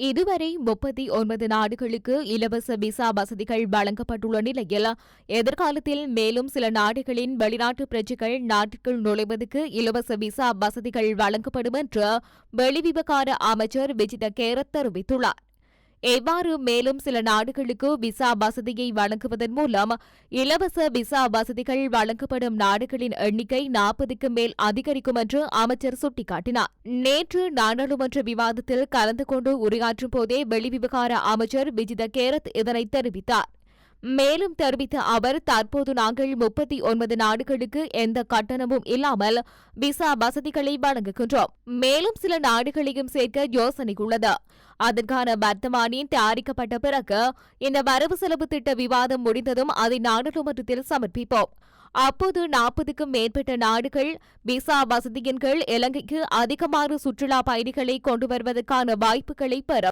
இதுவரை முப்பத்தி ஒன்பது நாடுகளுக்கு இலவச விசா வசதிகள் வழங்கப்பட்டுள்ள நிலையில் எதிர்காலத்தில் மேலும் சில நாடுகளின் வெளிநாட்டு பிரஜைகள் நாட்டிற்குள் நுழைவதற்கு இலவச விசா வசதிகள் வழங்கப்படும் என்று வெளிவிவகார அமைச்சர் விஜித கேரத் தெரிவித்துள்ளார். எவ்வாறு மேலும் சில நாடுகளுக்கு விசா வசதியை வழங்குவதன் மூலம் இலவச விசா வசதிகள் வழங்கப்படும் நாடுகளின் எண்ணிக்கை நாற்பதுக்கு மேல் அதிகரிக்கும் என்று அமைச்சர் சுட்டிக்காட்டினார். நேற்று நாடாளுமன்ற விவாதத்தில் கலந்து கொண்டு உரையாற்றும் போதே வெளிவிவகார அமைச்சர் விஜித கேரத் இதனை தெரிவித்தார். மேலும் தெரிவித்த அவர் தற்போது நாங்கள் முப்பத்தி ஒன்பது நாடுகளுக்கு எந்த கட்டணமும் இல்லாமல் விசா வசதிகளை வழங்குகின்றோம். மேலும் சில நாடுகளையும் சேர்க்க யோசனை உள்ளது. அதற்கான வர்த்தமானியம் தயாரிக்கப்பட்ட பிறகு இந்த வரவு செலவு திட்ட விவாதம் முடிந்ததும் அதை நாடாளுமன்றத்தில் சமர்ப்பிப்போம். அப்போது நாற்பதுக்கும் மேற்பட்ட நாடுகள் விசா வசதியின் கீழ் இலங்கைக்கு அதிகமான சுற்றுலா பயணிகளை கொண்டு வருவதற்கான வாய்ப்புகளை பெறும்